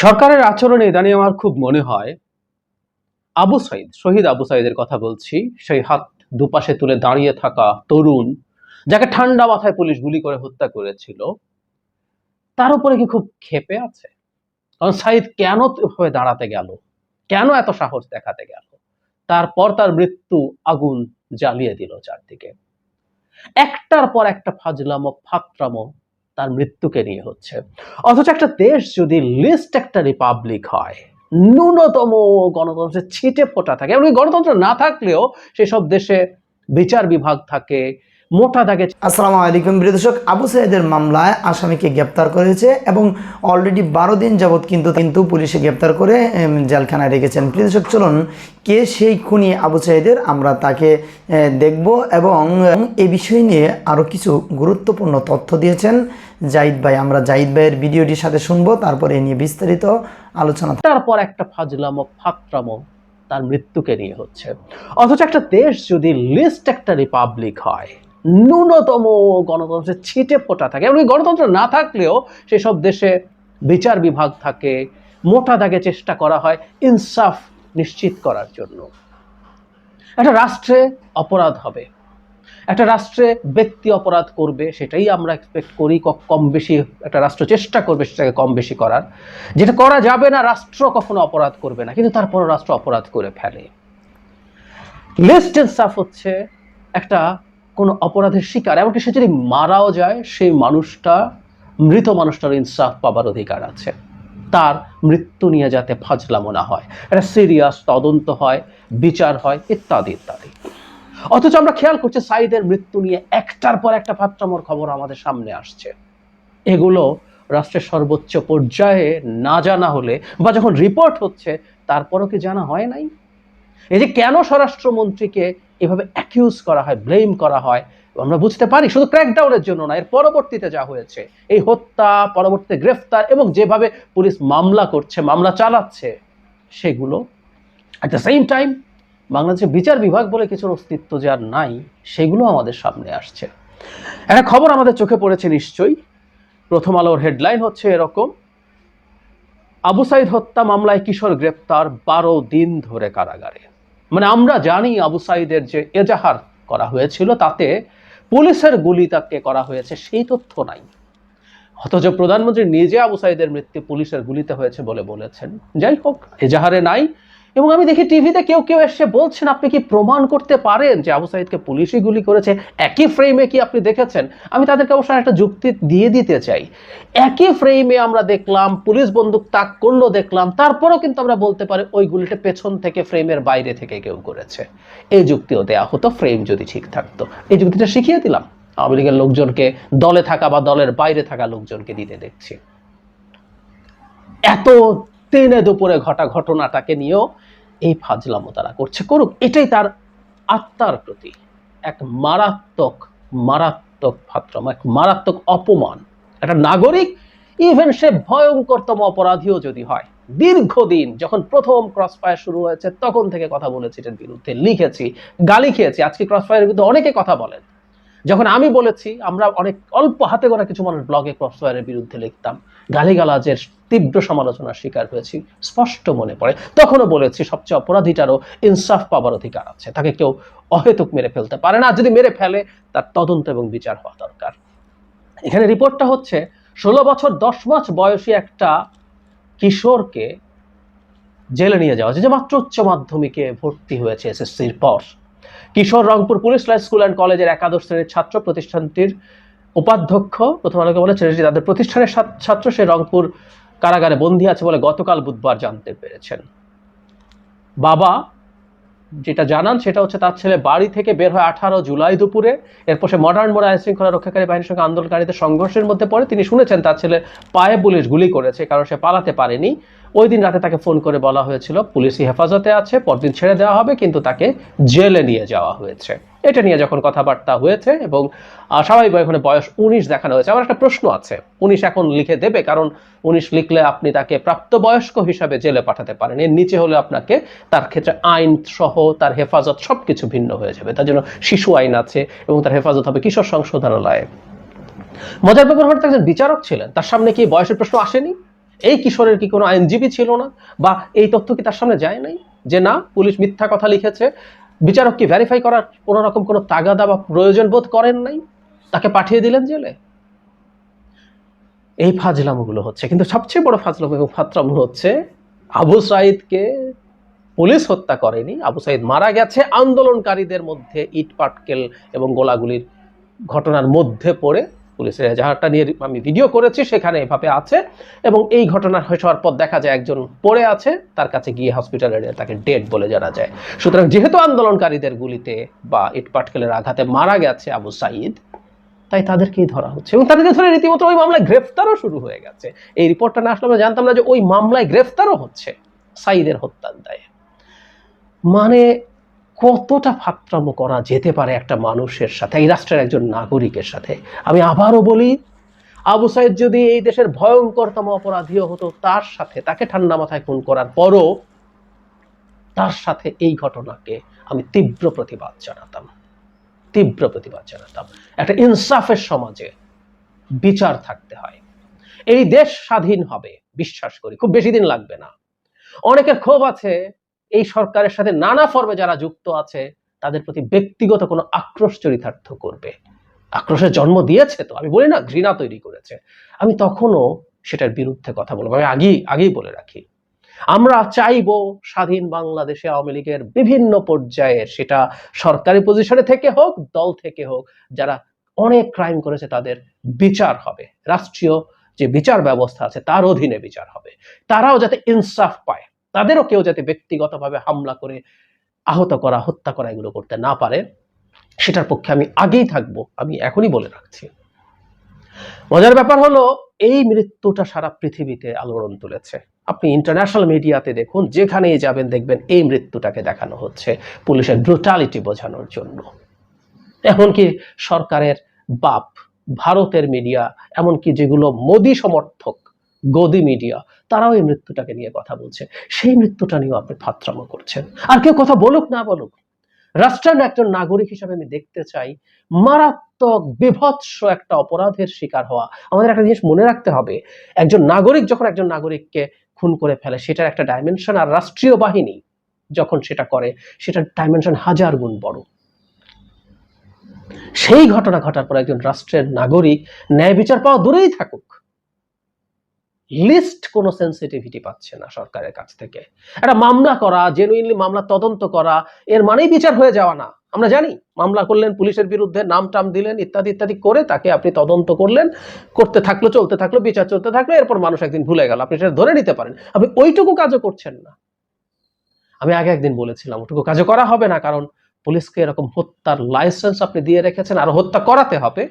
সরকারের আচরণে ইদানিং আমার খুব মনে হয়। আবু সাইদ, শহীদ আবু সাইদের কথা বলছি। সেই হাত দুপাশে তুলে দাঁড়িয়ে থাকা তরুণ, যাকে ঠান্ডা মাথায় পুলিশ গুলি করে হত্যা করেছিল, তার উপরে কি খুব ক্ষেপে আছে? কারণ সাইদ কেন এভাবে দাঁড়াতে গেল? কেন এত সাহস দেখাতে গেল? তারপর তার মৃত্যু আগুন জ্বালিয়ে দিল চারদিকে। একটার পর একটা ফাজলামো, ফাত্রামো তার মৃত্যুকে নিয়ে হচ্ছে। অথচ একটা দেশ যদি লিস্ট একটা রিপাবলিক হয়, ন্যূনতম গণতন্ত্রের ছিটে ফোটা থাকে, এমনকি গণতন্ত্র না থাকলেও সেসব দেশে বিচার বিভাগ থাকে, মোটা দাগে আসসালামু আলাইকুম দর্শক, আবু সাইদের মামলায় আসামিকে গ্রেপ্তার করেছে এবং অলরেডি বারো দিন যাবৎ কিন্তু কিন্তু পুলিশে গ্রেপ্তার করে জেলখানায় রেখেছেন। দর্শক, চলুন কে সেই খুনি আবু সাইদের আমরা তাকে দেখব এবং এ বিষয় নিয়ে আরও কিছু গুরুত্বপূর্ণ তথ্য দিয়েছেন। জাহিদ ভাই, আমরা জাহিদ ভাইয়ের ভিডিওটির সাথে শুনব, তারপরে এ নিয়ে বিস্তারিত আলোচনা তারপর একটা ফাজলাম, ফাত্রামো, তার মৃত্যুকে নিয়ে হচ্ছে। অথচ একটা দেশ যদি লিস্ট একটা রিপাবলিক হয়, ন্যূনতম গণতন্ত্রের ছিটে ফোটা থাকে। এমনকি গণতন্ত্র না থাকলেও সেসব দেশে বিচার বিভাগ থাকে, মোটা দাগে চেষ্টা করা হয় ইনসাফ নিশ্চিত করার জন্য। একটা রাষ্ট্রে অপরাধ হবে। একটা রাষ্ট্রে ব্যক্তি অপরাধ করবে, সেটাই আমরা এক্সপেক্ট করি কম বেশি একটা রাষ্ট্র চেষ্টা করবে সেটাকে কম বেশি করার। যেটা করা যাবে না, রাষ্ট্র কখনো অপরাধ করবে না, কিন্তু তারপরও রাষ্ট্র অপরাধ করে ফেলে। লিস্ট ইনসাফ হচ্ছে একটা কোনো অপরাধের শিকার, এমনকি সে যদি মারাও যায়, সেই মানুষটা, মৃত মানুষটার ইনসাফ পাবার অধিকার আছে। তার মৃত্যু নিয়ে যাতে ফাজলামো না হয়, একটা সিরিয়াস তদন্ত হয়, বিচার হয়, ইত্যাদি ইত্যাদি। অথচ আমরা খেয়াল করছি সাইদের মৃত্যু নিয়ে একটার পর একটা ফাত্রামোর খবর আমাদের সামনে আসছে। এগুলো রাষ্ট্রের সর্বোচ্চ পর্যায়ে না জানা হলে বা যখন রিপোর্ট হচ্ছে, তারপরও কি জানা হয় নাই? এই যে কেন স্বরাষ্ট্রমন্ত্রীকে এভাবে অ্যাকিউজ করা হয় ব্লেম করা হয়, আমরা বুঝতে পারি, শুধু ক্র্যাকডাউনের জন্য না এর পরবর্তীতে যা হয়েছে, এই হত্যা, পরবর্তীতে গ্রেফতার এবং যেভাবে পুলিশ মামলা করছে, মামলা চালাচ্ছে, সেগুলো অ্যাট দ্য সেম টাইম বাংলাদেশে বিচার বিভাগ বলে কিছুর অস্তিত্ব যার নাই, সেগুলো আমাদের সামনে আসছে। একটা খবর আমাদের চোখে পড়েছে নিশ্চয়ই। প্রথম আলোর হেডলাইন হচ্ছে এরকম, আবু সাইদ হত্যা মামলায় কিশোর গ্রেপ্তার বারো দিন ধরে কারাগারে। মানে আমরা জানি আবু সাইদের যে এজাহার করা হয়েছিল, তাতে পুলিশের গুলি তাকে করা হয়েছে, সেই তথ্য নাই। অথচ প্রধানমন্ত্রী নিজে আবু সাইদের মৃত্যু পুলিশের গুলিতে হয়েছে বলে বলেছেন। যাই হোক, এজাহারে নাই এবং আমি দেখি টিভিতে কেউ কেউ এসে বলছেন, আপনি কি প্রমাণ করতে পারেন যে আবু সাইদকে পুলিশই গুলি করেছে? একই ফ্রেমে কি আপনি দেখেছেন? আমি তাদেরকে অবশ্য একটা যুক্তি দিয়ে দিতে চাই। একই ফ্রেমে আমরা দেখলাম, পুলিশ বন্দুক তাক করল দেখলাম, তারপরেও কিন্তু আমরা বলতে পারি ওই গুলিটা পেছন থেকে ফ্রেমের বাইরে থেকে কেউ করেছে। এই যুক্তিও দেয়া হতো ফ্রেম যদি ঠিক থাকতো। এই যুক্তিটা শিখিয়ে দিলাম। আওয়ামী লীগের লোকজনকে দলে থাকা বা দলের বাইরে থাকা লোকজনকে দিতে দেখছি। এত দিনে দুপুরে ঘটা ঘটনাটাকে নিয়েও এই ফাজলামো তারা করছে। করুক, এটাই তার আত্মার প্রতি এক মারাত্মক মারাত্মক ফাত্রম, এক মারাত্মক অপমান। একটা নাগরিক ইভেন সে ভয়ঙ্করতম অপরাধীও যদি হয়, দীর্ঘদিন যখন প্রথম ক্রস ফায়ার শুরু হয়েছে, তখন থেকে কথা বলেছি, এটার বিরুদ্ধে লিখেছি, গালি খেয়েছি। আজকে ক্রস ফায়ারের বিরুদ্ধে অনেকে কথা বলেন। যখন আমি বলেছি, আমরা অনেক অল্প হাতে গোনা কিছু মানুষ ব্লগে ক্রসফায়ারের বিরুদ্ধে লিখতাম, গালিগালাজের তীব্র সমালোচনার শিকার হয়েছি, স্পষ্ট মনে পড়ে। তখনও বলেছি, সবচেয়ে অপরাধীটারও ইনসাফ পাবার অধিকার আছে। তাকে কেউ অহেতুক মেরে ফেলতে পারে না। যদি মেরে ফেলে, তার তদন্ত এবং বিচার হওয়া দরকার। এখানে রিপোর্টটা হচ্ছে, ষোলো বছর, দশ মাস বয়সী একটা কিশোরকে জেলে নিয়ে যাওয়া হয়েছে, যে মাত্র উচ্চ মাধ্যমিকে ভর্তি হয়েছে এসএসসির পর। কিশোর Rangpur police line school and কলেজের একাদশ শ্রেণির ছাত্র প্রতিষ্ঠানটির উপাধ্যক্ষ, প্রথম আলোকে বলে ছেলেটি তাদের প্রতিষ্ঠানের ছাত্র সে রংপুর কারাগারে বন্দী আছে বলে গতকাল বুধবার জানতে পেরেছেন। বাবা যেটা জানান সেটা হচ্ছে তার ছেলে বাড়ি থেকে বের হয় আঠারো জুলাই দুপুরে, এরপর সে মডার্ন মোড় আইন শৃঙ্খলা রক্ষাকারী বাহিনীর সঙ্গে আন্দোলনকারীদের সংঘর্ষের মধ্যে পড়ে। তিনি শুনেছেন তার ছেলে পায়ে পুলিশ গুলি করেছে, কারণ সে পালাতে পারেনি। ওই দিন রাতে তাকে ফোন করে বলা হয়েছিল পুলিশি হেফাজতে আছে, পরদিন ছেড়ে দেওয়া হবে, কিন্তু তাকে জেলে নিয়ে যাওয়া হয়েছে। এটা নিয়ে যখন কথাবার্তা হয়েছে এবং স্বাভাবিক এখানে বয়স উনিশ দেখানো হয়েছে, আমার একটা প্রশ্ন আছে। উনিশ এখন লিখে দেবে, কারণ উনিশ লিখলে আপনি তাকে প্রাপ্তবয়স্ক হিসাবে জেলে পাঠাতে পারেন। এর নিচে হলে আপনাকে তার ক্ষেত্রে আইন সহ, তার হেফাজত সবকিছু ভিন্ন হয়ে যাবে। তার জন্য শিশু আইন আছে এবং তার হেফাজত হবে কিশোর সংশোধনালয়ে। মজার ব্যাপার হলো একজন বিচারক ছিলেন, তার সামনে কি বয়সের প্রশ্ন আসেনি? এই কিশোরের কি কোনো আইনজীবী ছিল না? বা এই তথ্য কি তার সামনে যায় নাই? যে না, পুলিশ মিথ্যা কথা লিখেছে, বিচারক কি ভেরিফাই করার কোনো রকম কোনো তাগাদা বা প্রয়োজন বোধ করেন নাই? তাকে পাঠিয়ে দিলেন জেলে? এই ফাজলামগুলো হচ্ছে। কিন্তু সবচেয়ে বড় ফাজলাম এবং ফাতরাম হচ্ছে আবু সাইদকে পুলিশ হত্যা করেনি। আবু সাইদ মারা গেছে আন্দোলনকারীদের মধ্যে ইট পাটকেল এবং গোলাগুলির ঘটনার মধ্যে পড়ে। পুলিশের এজাহারটা নিয়ে আমি ভিডিও করেছি, সেখানে এভাবে আছে এবং এই ঘটনা হয়ে যাওয়ার পর দেখা যায় একজন পড়ে আছে, তার কাছে গিয়ে হসপিটালে তাকে ডেড বলে জানা যায়। সুতরাং যেহেতু আন্দোলনকারীদের গুলিতে বা ইটপাটকেলের আঘাতে মারা গেছে আবু সাইদ, তাই তাদেরকেই ধরা হচ্ছে এবং তাদেরকে ধরে রীতিমতো ওই মামলায় গ্রেফতারও শুরু হয়ে গেছে। এই রিপোর্টটা না আসলে আমরা জানতাম না যে ওই মামলায় গ্রেফতারও হচ্ছে সাইদের হত্যার দায়ে। মানে কতটা ফাত্রাম করা যেতে পারে একটা মানুষের সাথে, এই রাষ্ট্রের একজন নাগরিকের সাথে? আমি আবারও বলি, আবু সাইদ যদি এই দেশের ভয়ঙ্করতম অপরাধীও হতো, তার সাথে, তাকে ঠান্ডা মাথায় খুন করার পরও তার সাথে এই ঘটনাকে আমি তীব্র প্রতিবাদ জানাতাম। তীব্র প্রতিবাদ জানাতাম। একটা ইনসাফের সমাজে বিচার থাকতে হয়। এই দেশ স্বাধীন হবে, বিশ্বাস করি। খুব বেশি দিন লাগবে না। অনেকের ক্ষোভ আছে এই সরকারের সাথে নানা ফর্মে যারা যুক্ত আছে, তাদের প্রতি ব্যক্তিগত কোনো আক্রোশ চরিতার্থ করবে। আক্রোশের জন্ম দিয়েছে তো, আমি বলি না, ঘৃণা তৈরি করেছে। আমি তখনও সেটার বিরুদ্ধে কথা বলব। আমি আগেই আগেই বলে রাখি। আমরা চাইব স্বাধীন বাংলাদেশে আওয়ামী লীগের বিভিন্ন পর্যায়ের সেটা সরকারি পজিশনে থেকে হোক, দল থেকে হোক, যারা অনেক ক্রাইম করেছে, তাদের বিচার হবে। রাষ্ট্রীয় যে বিচার ব্যবস্থা আছে, তার অধীনে বিচার হবে। তারাও যাতে ইনসাফ পায়। তাদেরও কেউ যাতে ব্যক্তিগতভাবে হামলা করে, আহত করা, হত্যা করা এগুলো করতে না পারে, সেটার পক্ষে আমি আগেই থাকব, আমি এখনই বলে রাখছি। মজার ব্যাপার হলো, এই মৃত্যুটা সারা পৃথিবীতে আলোড়ন তুলেছে। আপনি ইন্টারন্যাশনাল মিডিয়াতে দেখুন, যেখানেই যাবেন দেখবেন এই মৃত্যুটাকে দেখানো হচ্ছে, পুলিশের ব্রুটালিটি বোঝানোর জন্য। এমনকি সরকারের বাপ, ভারতের মিডিয়া এমনকি যেগুলো মোদী সমর্থক গদি মিডিয়া, তারাও এই মৃত্যুটাকে নিয়ে কথা বলছে। সেই মৃত্যুটা নিয়েও আপনি ফাত্রামো করছেন। আর কেউ কথা বলুক না বলুক, রাষ্ট্রের একজন নাগরিক হিসাবে আমি দেখতে চাই, মারাত্মক, বিভৎস একটা অপরাধের শিকার হওয়া। আমাদের একটা জিনিস মনে রাখতে হবে, একজন নাগরিক যখন একজন নাগরিককে খুন করে ফেলে, সেটার একটা ডাইমেনশন আর রাষ্ট্রীয় বাহিনী যখন সেটা করে, সেটার ডাইমেনশন হাজার গুণ বড়। সেই ঘটনা ঘটার পর একজন রাষ্ট্রের নাগরিক ন্যায় বিচার পাওয়া দূরেই থাকুক। লিস্ট কোনো সেন্সিটিভিটি পাচ্ছে না সরকারের কাছ থেকে। একটা মামলা করা জেনুইনলি মামলা তদন্ত করা, এর মানেই বিচার হয়ে যাওয়া না। আমরা জানি, মামলা করলেন পুলিশের বিরুদ্ধে, নাম টাম দিলেন, ইত্যাদি ইত্যাদি করে তাকে আপনি তদন্ত করলেন, করতে থাকল, চলতে থাকল, বিচার চলতে থাকল, এরপর মানুষ একদিন ভুলে গেল। আপনি সেটা ধরে নিতে পারেন। আপনি ওইটুকু কাজও করছেন না। আমি আগে একদিন বলেছিলাম, ওটুকু কাজও করা হবে না, কারণ পুলিশকে এরকম হত্যার লাইসেন্স আপনি দিয়ে রেখেছেন, আর হত্যা করাতে হবে।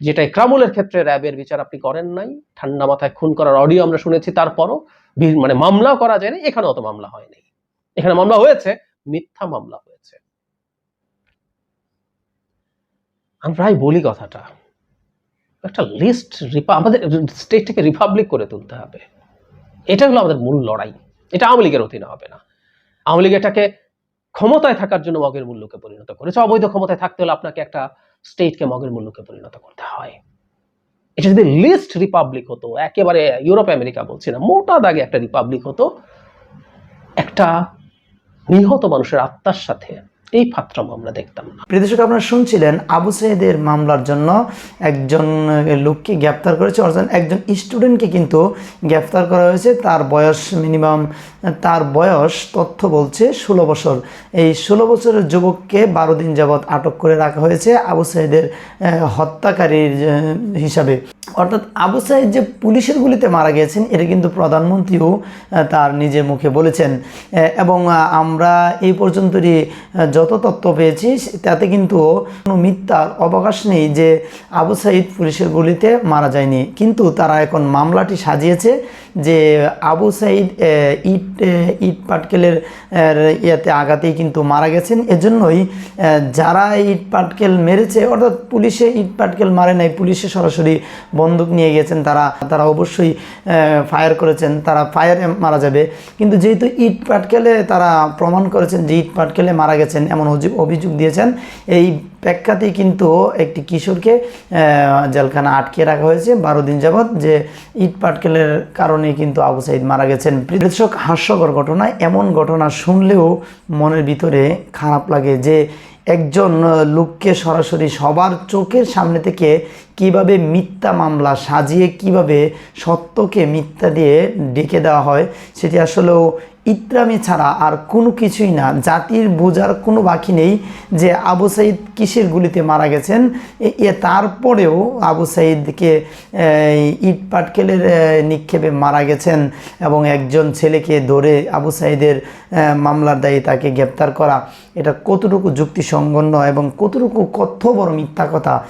যেটা ইকরামুলের ক্ষেত্রে র্যাবের বিচার আপনি করেন নাই। ঠান্ডা মাথায় খুন করার অডিও আমরা শুনেছি, তারপরও মানে মামলাও করা যায়নি এখানে অত মামলা হয়নি এখানে মামলা হয়েছে, মিথ্যা মামলা হয়েছে। আমি প্রায় বলি কথাটা। একটা লিস্ট আমাদের স্টেটটাকে রিপাবলিক করে তুলতে হবে। এটা হলো আমাদের মূল লড়াই। এটা আওয়ামী লীগের অধীনে হবে না। আওয়ামী লীগ এটাকে ক্ষমতায় থাকার জন্য মগের মূল্যকে পরিণত করেছে। অবৈধ ক্ষমতায় থাকতে হলে আপনাকে একটা স্টেটকে মগের মূল্যকে পরিণত করতে হয়। এটা যদি লিস্ট রিপাবলিক হতো, একেবারে ইউরোপ আমেরিকা বলছি না, মোটা দাগে একটা রিপাবলিক হতো, একটা নিহত মানুষের আত্মার সাথে এই ফাত্রাম আমরা দেখতাম না। প্রিয় দর্শক আপনারা শুনছিলেন আবু সাইদের মামলার জন্য একজন লোককে গ্রেপ্তার করেছে অর্থাৎ একজন স্টুডেন্টকে কিন্তু গ্রেপ্তার করা হয়েছে। তার বয়স মিনিমাম তার বয়স তথ্য বলছে ষোলো বছর। এই ষোলো বছরের যুবককে বারো দিন যাবৎ আটক করে রাখা হয়েছে আবু সাইদের হত্যাকারীর হিসাবে। অর্থাৎ আবু সাইদ যে পুলিশের গুলিতে মারা গিয়েছেন এটা কিন্তু প্রধানমন্ত্রীও তার নিজের মুখে বলেছেন। এবং আমরা এই পর্যন্তই আহ, যত তথ্য পেয়েছি, তাতে কিন্তু কোনো মিথ্যার অবকাশ নেই যে আবু সাইদ পুলিশের গুলিতে মারা যায়নি। কিন্তু তারা এখন মামলাটি সাজিয়েছে যে আবু সাইদ ইট ইট পাটকেলের ইয়াতে আঘাতেই কিন্তু মারা গেছেন। এজন্যই যারা ইট পাটকেল মেরেছে, অর্থাৎ পুলিশে ইট পাটকেল মারে নাই, পুলিশে সরাসরি বন্দুক নিয়ে গেছেন তারা তারা অবশ্যই ফায়ার করেছেন, তারা ফায়ারে মারা যাবে। কিন্তু যেহেতু ইট পাটকেলে তারা প্রমাণ করেছেন যে ইট পাটকেলে মারা গেছেন, এমন অভিযোগ দিয়েছেন, এই প্রেক্ষাতেই কিন্তু একটি কিশোরকে জেলখানা আটকে রাখা হয়েছে। বারো দিন যাবৎ যে ইট পাটকেলের কারণে কিন্তু আবু সাইদ মারা গেছেন। দর্শক হাস্যকর ঘটনা এমন ঘটনা শুনলেও মনের ভিতরে খারাপ লাগে যে একজন লোককে সরাসরি সবার চোখের সামনে থেকে কীভাবে মিথ্যা মামলা সাজিয়ে কীভাবে সত্যকে মিথ্যা দিয়ে ডেকে দেওয়া হয়, সেটি আসলেও ইত্রামি ছাড়া আর কোনো কিছুই না। জাতির বোঝার কোনো বাকি নেই যে আবু সাইদ কিসের গুলিতে মারা গেছেন। এ- তারপরেও আবু সাইদকে ইট পাটকেলের নিক্ষেপে মারা গেছেন এবং একজন ছেলেকে ধরে আবু সাইদের মামলার দায়ী তাকে গ্রেপ্তার করা। এটা কতটুকু যুক্তিসঙ্গন্ন এবং কতটুকু কত বড় মিথ্যা কথা?